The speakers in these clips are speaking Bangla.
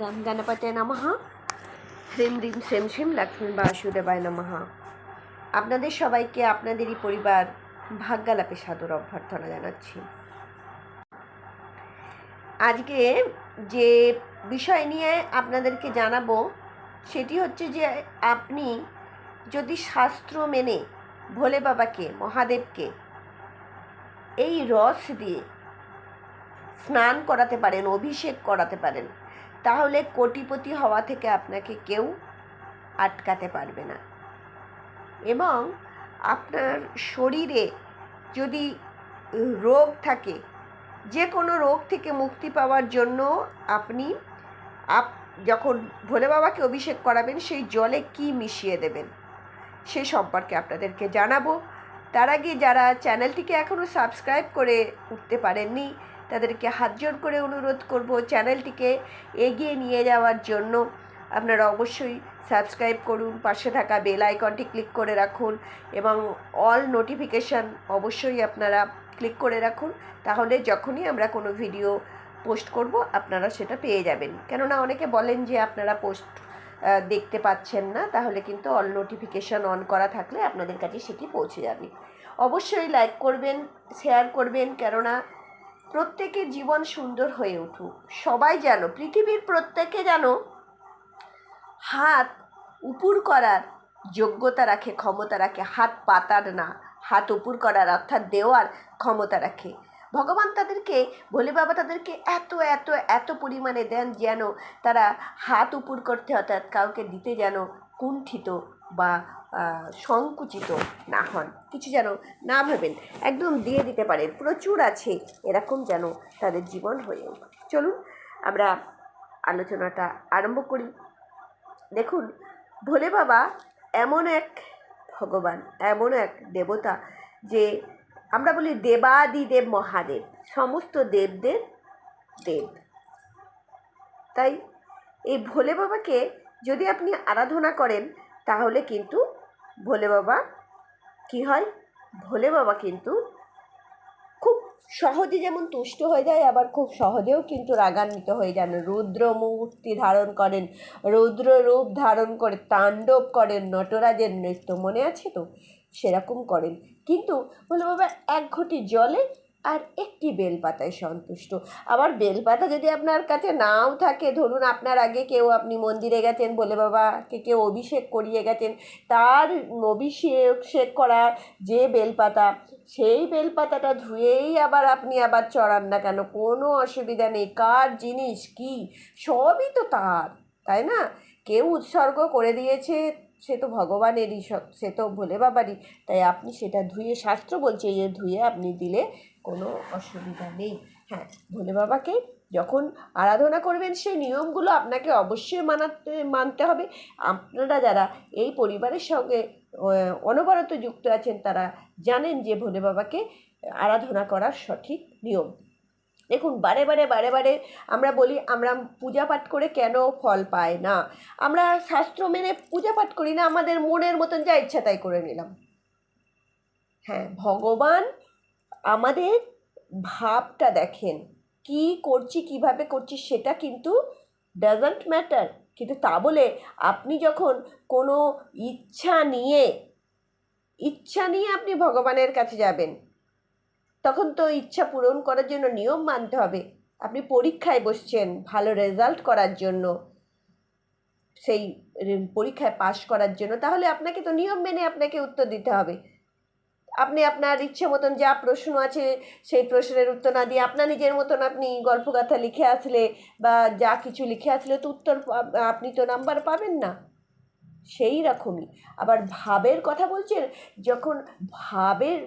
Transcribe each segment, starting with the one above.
গম গণপতে নমঃ হ্রিম রিম শ্রেম শ্রীম লক্ষ্মী বাসুদেবায় নমঃ আপনাদের সবাইকে, আপনাদেরই পরিবার ভাগ্যালাপে সাদর অভ্যর্থনা জানাচ্ছি। আজকে যে বিষয় নিয়ে আপনাদেরকে জানাব, সেটি হচ্ছে যে আপনি যদি শাস্ত্র মেনে ভোলে বাবাকে, মহাদেবকে এই রস দিয়ে স্নান করাতে পারেন, অভিষেক করাতে পারেন তাহলে কোটিপতি হওয়া থেকে আপনাকে কেউ আটকাতে পারবে না। এবং আপনার শরীরে যদি রোগ থাকে যে কোনো রোগ থেকে মুক্তি পাওয়ার জন্য আপনি আপ, যখন ভোলে বাবাকে অভিষেক করাবেন, সেই জলে কি মিশিয়ে দেবেন, সে সম্পর্কে আপনাদেরকে জানাব। তার আগে যারা চ্যানেলটিকে এখনও সাবস্ক্রাইব করে উঠতে পারেননি তাদেরকে হাত জোর করে অনুরোধ করব চ্যানেলটিকে এগিয়ে নিয়ে যাওয়ার জন্য। আপনারা অবশ্যই সাবস্ক্রাইব করুন, পাশে থাকা বেল আইকনটি ক্লিক করে রাখুন এবং অল নোটিফিকেশান অবশ্যই আপনারা ক্লিক করে রাখুন। তাহলে যখনই আমরা কোনো ভিডিও পোস্ট করব, আপনারা সেটা পেয়ে যাবেন। কেননা অনেকে বলেন যে আপনারা পোস্ট দেখতে পাচ্ছেন না, তাহলে কিন্তু অল নোটিফিকেশান অন করা থাকলে আপনাদের কাছে সেটি পৌঁছে যাবে। অবশ্যই লাইক করবেন, শেয়ার করবেন, কেননা প্রত্যেকের জীবন সুন্দর হয়ে উঠুক। সবাই যেন, পৃথিবীর প্রত্যেকে যেন হাত উপুর করার যোগ্যতা রাখে, ক্ষমতা রাখে। হাত পাতার না, হাত উপুর করার অর্থাৎ দেওয়ার ক্ষমতা রাখে। ভগবান তাদেরকে, ভোলে বাবা তাদেরকে এত এত এত পরিমাণে দেন যেন তারা হাত উপুর করতে অর্থাৎ কাউকে দিতে যেন কুণ্ঠিত বা সংকুচিত না হন। কিছু যেন না ভাবেন, একদম দিয়ে দিতে পারেন। প্রচুর আছে এরকম যেন তাদের জীবন হয়ে ওঠে। চলুন, আমরা আলোচনাটা আরম্ভ করি। দেখুন, ভোলে বাবা এমন এক ভগবান, এমন এক দেবতা যে আমরা বলি দেবাদিদেব মহাদেব, সমস্ত দেবদের দেব। তাই এই ভোলে বাবাকে যদি আপনি আরাধনা করেন, তাহলে কিন্তু ভোলে বাবা, কি হয়? ভোলে বাবা কিন্তু খুব সহজে যেমন তুষ্ট হয়ে যায়, আবার খুব সহজেও কিন্তু রাগান্বিত হয়ে যান। রুদ্র মূর্তি ধারণ করেন, রুদ্র রূপ ধারণ করে, তাণ্ডব করেন, নটরাজের নৃত্য মনে আছে তো? সেরকম করেন। কিন্তু ভোলে বাবা, এক ঘটি জলে আর একটি বেলপাতায় সন্তুষ্ট। আবার বেলপাতা যদি আপনার কাছে নাও থাকে, ধরুন আপনার আগে কেউ আপনি মন্দিরে গেছেন বলে বাবাকে কেউ অভিষেক করিয়ে গেছেন, তার অভিষেক করা যে বেলপাতা, সেই বেলপাতাটা ধুয়েই আবার আপনি আবার চড়ান না কেন? কোনো অসুবিধা নেই। কার জিনিস কি? সবই তো তার, তাই না? কেউ উৎসর্গ করে দিয়েছে সে তো ভগবানেরই সব, সে তো ভোলে বাবারই। তাই আপনি সেটা ধুয়ে, শাস্ত্র বলছে এ ধুয়ে আপনি দিলে কোনো অসুবিধা নেই। হ্যাঁ ভোলে বাবাকে যখন আরাধনা করবেন সেই নিয়মগুলো আপনাকে অবশ্যই মানাতে, মানতে হবে। আপনারা যারা এই পরিবারের সঙ্গে অনবরত যুক্ত আছেন, তারা জানেন যে ভোলে বাবাকে আরাধনা করার সঠিক নিয়ম। দেখুন, বারে বারে বারে বারে আমরা বলি, আমরা পূজা পাঠ করে কেন ফল পাই না? আমরা শাস্ত্র মেনে পূজা পাঠ করি না, আমাদের মনের মতন যা ইচ্ছা তাই করে নিলাম। হ্যাঁ ভগবান আমাদের ভাবটা দেখেন, কি করছি, কীভাবে করছি সেটা কিন্তু ডাজন্ট ম্যাটার কিন্তু তা বলে আপনি যখন কোনো ইচ্ছা নিয়ে ইচ্ছা নিয়ে আপনি ভগবানের কাছে যাবেন তখন তো ইচ্ছা পূরণ করার জন্য নিয়ম মানতে হবে। আপনি পরীক্ষায় বসছেন ভালো রেজাল্ট করার জন্য। সেই পরীক্ষায় পাশ করার জন্য। তাহলে আপনাকে তো নিয়ম মেনে আপনাকে উত্তর দিতে হবে। আপনি আপনার ইচ্ছে মতন যা প্রশ্ন আছে, সেই প্রশ্নের উত্তর না দিয়ে আপনার নিজের মতন আপনি গল্পগাথা লিখে আসলে বা যা কিছু লিখে আসলে তো উত্তর আপনি তো নাম্বার পাবেন না। সেই রকমই। আবার ভাবের কথা বলছেন, যখন ভাবের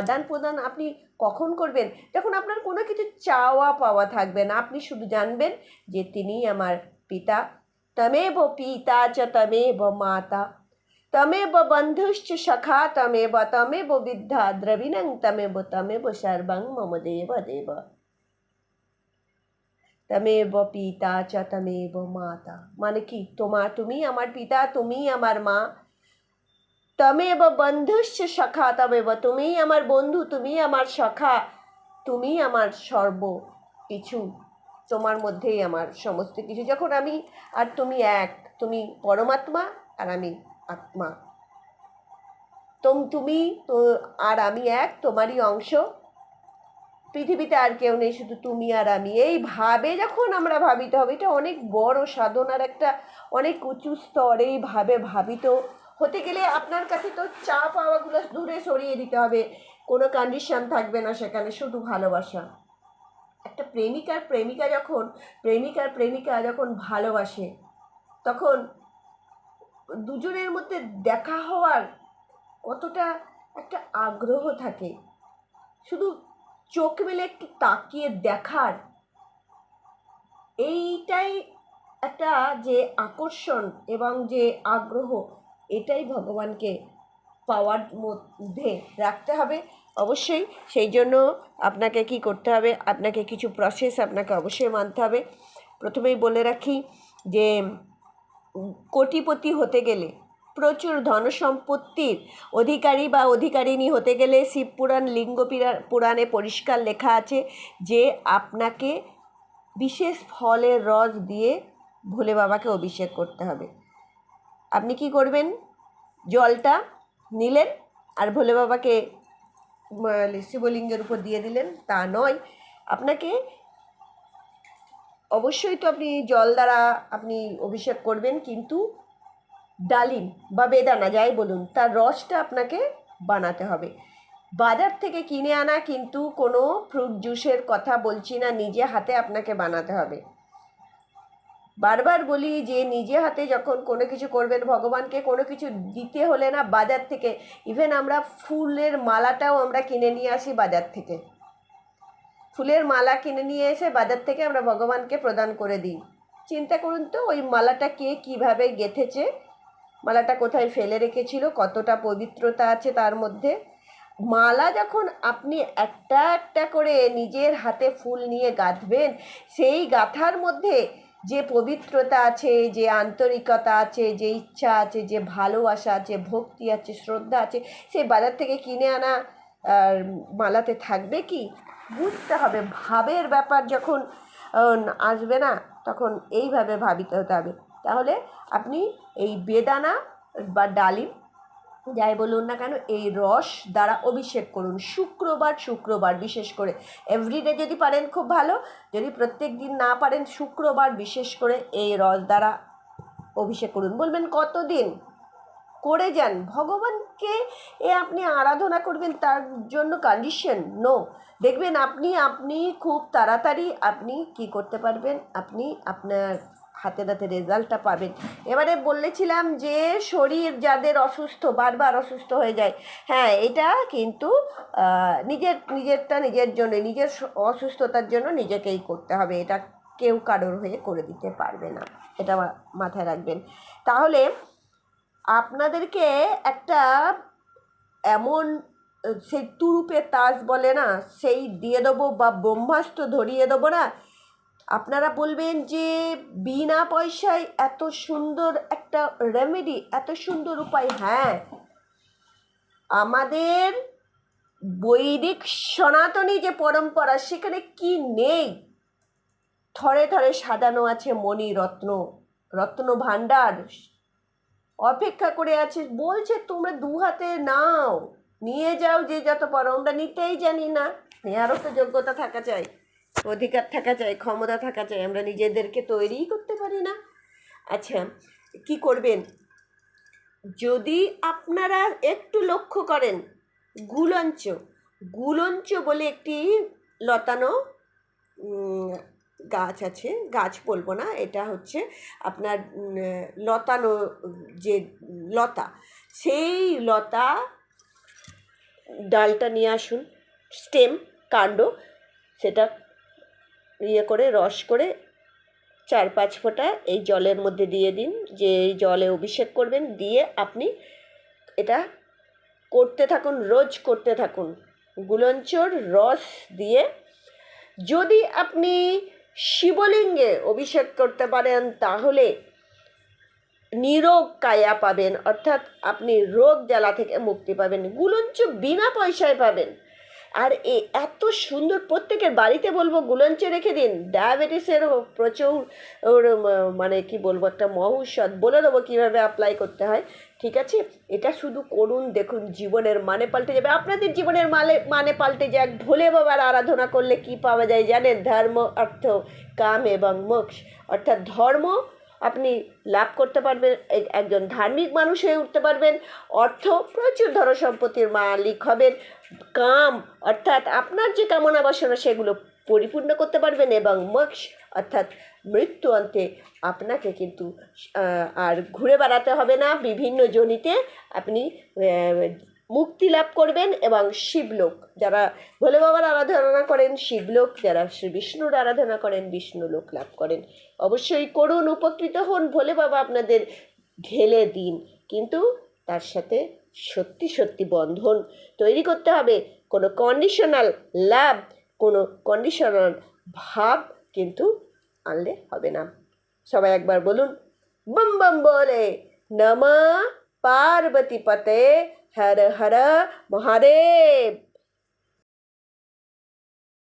আদান প্রদান আপনি কখন করবেন? যখন আপনার কোনো কিছু চাওয়া পাওয়া থাকবে না। আপনি শুধু জানবেন যে তিনি আমার পিতা। তমেব পিতা চ তমেব মাতা। তমেব বন্ধুশ্চ সখা তমেব তমেব বিদ্যা দ্রবিণং তমেব তমেব সর্বং মম দেব দেব। তমেব পিতা চ তমেব মাতা। মানে কি? তোমার তুমি, আমার পিতা, তুমি, আমার মা। তমেব বন্ধুশ্চ সখা, তমেব তুমি আমার বন্ধু তুমি আমার সখা তুমি আমার সর্ব কিছু তোমার মধ্যেই আমার সমস্ত কিছু। যখন আমি আর তুমি এক, তুমি পরমাত্মা আর আমি আত্মা। তোম তুমি তো আর আমি এক, তোমারই অংশ। পৃথিবীতে আর কেউ নেই, শুধু তুমি আর আমি। এইভাবে যখন আমরা ভাবিতে হবে, এটা অনেক বড় সাধনার একটা অনেক উঁচু স্তর এইভাবে ভাবিত হতে গেলে আপনার কাছে তো চা পাওয়াগুলো দূরে সরিয়ে দিতে হবে। কোনো কন্ডিশন থাকবে না সেখানে, শুধু ভালোবাসা। একটা প্রেমিকার প্রেমিকা যখন, প্রেমিকার প্রেমিকা যখন ভালোবাসে, তখন দুজনের মধ্যে দেখা হওয়ার কতটা একটা আগ্রহ থাকে। শুধু চোখ মেলে একটু তাকিয়ে দেখার, এইটাই একটা যে আকর্ষণ এবং যে আগ্রহ এটাই ভগবানকে পাওয়ার মধ্যে রাখতে হবে। অবশ্যই সেই জন্য আপনাকে কি করতে হবে, আপনাকে কিছু প্রসেস আপনাকে অবশ্যই মানতে হবে। প্রথমেই বলে রাখি যে, কোটিপতি হতে গেলে, প্রচুর ধনসম্পত্তির অধিকারী বা অধিকারিণী হতে গেলে শিবপুরাণ লিঙ্গ পুরাণে পরিষ্কার লেখা আছে যে, আপনাকে বিশেষ ফলের রস দিয়ে ভোলে বাবাকে অভিষেক করতে হবে। আপনি কি করবেন? জলটা নিলেন আর ভোলে বাবাকে শিবলিঙ্গের উপর দিয়ে দিলেন। তা নয়। আপনাকে অবশ্যই তো আপনি জল দ্বারা আপনি অভিষেক করবেন, কিন্তু ডালিম বা বেদানা যাই বলুন, তার রসটা আপনাকে বানাতে হবে। বাজার থেকে কিনে আনা কিন্তু কোনো ফ্রুট জুসের কথা বলছি না, নিজে হাতে আপনাকে বানাতে হবে। বারবার বলি যে নিজে হাতে যখন কোনো কিছু করবেন, ভগবানকে কোনো কিছু দিতে হলে না বাজার থেকে ইভেন আমরা ফুলের মালাটাও আমরা কিনে নিয়ে আসি বাজার থেকে। ফুলের মালা কিনে নিয়ে এসে বাজার থেকে আমরা ভগবানকে প্রদান করে দিই। চিন্তা করুন তো, ওই মালাটা কে কীভাবে গেঁথেছে? মালাটা কোথায় ফেলে রেখেছিল? কতটা পবিত্রতা আছে তার মধ্যে? মালা যখন আপনি একটা একটা করে নিজের হাতে ফুল নিয়ে গাঁথবেন, সেই গাঁথার মধ্যে যে পবিত্রতা আছে, যে আন্তরিকতা আছে, যে ইচ্ছা আছে, যে ভালোবাসা আছে, ভক্তি আছে, শ্রদ্ধা আছে সেই বাজার থেকে কিনে আনা আর মালাতে থাকবে কি? বুঝতে হবে। ভাবের ব্যাপার যখন আসবে না, তখন এইভাবে ভাবিতে হতে হবে। তাহলে আপনি এই বেদানা বা ডালিম যাই বলুন না কেন, এই রস দ্বারা অভিষেক করুন। শুক্রবার শুক্রবার, বিশেষ করে এভরিডে যদি পারেন খুব ভালো, যদি প্রত্যেক দিন না পারেন শুক্রবার, বিশেষ করে এই রস দ্বারা অভিষেক করুন। বলবেন, কতদিন? করে যান। ভগবানকে এ আপনি আরাধনা করবেন, তার জন্য কন্ডিশন নো দেখবেন, আপনি আপনি খুব তাড়াতাড়ি আপনি কি করতে পারবেন? আপনি আপনার হাতে হাতে রেজাল্টটা পাবেন। এবারে বলেছিলাম যে, শরীর যাদের অসুস্থ, বারবার অসুস্থ হয়ে যায় হ্যাঁ এটা কিন্তু নিজের, নিজেরটা নিজের জন্য, নিজের অসুস্থতার জন্য নিজেকেই করতে হবে। এটা কেউ কারোর হয়ে করে দিতে পারবে না। এটা মাথায় রাখবেন। তাহলে, আপনাদেরকে একটা এমন সেই তুরুপে তাস বলে না, সেই দিয়ে দেবো বা ব্রহ্মাস্ত্র ধরিয়ে দেবো না আপনারা বলবেন যে বিনা পয়সায় এত সুন্দর একটা রেমেডি এত সুন্দর উপায় হ্যাঁ। আমাদের বৈদিক সনাতনী যে পরম্পরা, সেখানে কি নেই? থরে থরে সাজানো আছে মণি রত্ন রত্ন ভাণ্ডার। অপেক্ষা করে আছে, বলছে তোমরা দু হাতে নাও, নিয়ে যাও যে যত পারো, আমরা নিতেই জানি না। নেওয়ারও তো যোগ্যতা থাকা চাই। অধিকার থাকা চাই ক্ষমতা থাকা চাই আমরা নিজেদেরকে তৈরিই করতে পারি না। আচ্ছা কি করবেন? যদি আপনারা একটু লক্ষ্য করেন, গুলঞ্চ গুলঞ্চ বলে একটি লতানো গাছ আছে, গাছ বলব না, এটা হচ্ছে আপনার লতানো যে লতা, সেই লতা ডালটা নিয়ে আসুন, স্টেম, কাণ্ড, সেটা ইয়ে করে, রস করে চার পাঁচ ফোঁটা এই জলের মধ্যে দিয়ে দিন। যে এই জলে অভিষেক করবেন, দিয়ে আপনি এটা করতে থাকুন, রোজ করতে থাকুন। গুলঞ্চর রস দিয়ে যদি আপনি শিবলিঙ্গে অভিষেক করতে পারেন, তাহলে নিরোগ কায়া পাবেন, অর্থাৎ আপনি রোগ জ্বালা থেকে মুক্তি পাবেন। গুলঞ্চ বিনা পয়সায় পাবেন। আর এ এত সুন্দর প্রত্যেকের বাড়িতে বলব গুলঞ্চে রেখে দিন। ডায়াবেটিসের প্রচুর মানে কি বলব, একটা মহৌষধ। বলে দেবো কীভাবে অ্যাপ্লাই করতে হয়। ঠিক আছে? এটা শুধু করুন, দেখুন জীবনের মানে পাল্টে যাবে। আপনাদের জীবনের মানে মানে পাল্টে যাক। ভোলে বাবার আরাধনা করলে কি পাওয়া যায় জানেন? ধর্ম, অর্থ, কাম এবং মোক্ষ। অর্থাৎ ধর্ম আপনি লাভ করতে পারবেন এক- একজন ধার্মিক মানুষ হয়ে উঠতে পারবেন, অর্থ প্রচুর ধন সম্পত্তির মালিক হবেন, কাম, অর্থাৎ আপনার যে কামনা বাসনা সেগুলো পরিপূর্ণ করতে পারবেন এবং মোক্ষ, অর্থাৎ মৃত্যু অন্তে আপনাকে কিন্তু আর ঘুরে বেড়াতে হবে না। বিভিন্ন জনিতে আপনি মুক্তি লাভ করবেন এবং শিবলোক, যারা ভোলে বাবার আরাধনা করেন, শিবলোক, যারা শ্রী বিষ্ণুর আরাধনা করেন বিষ্ণু লোক লাভ করেন। অবশ্যই করুন, উপকৃত হন, ভোলে বাবা আপনাদের ঢেলে দিন। কিন্তু তার সাথে সত্যি সত্যি বন্ধন তৈরি করতে হবে। কোনো কন্ডিশনাল লাভ কোনো কন্ডিশনাল ভাব কিন্তু আনলে হবে না। সবাই একবার বলুন বম বম বলে নমা পার্বতী পতে हर हर महादेव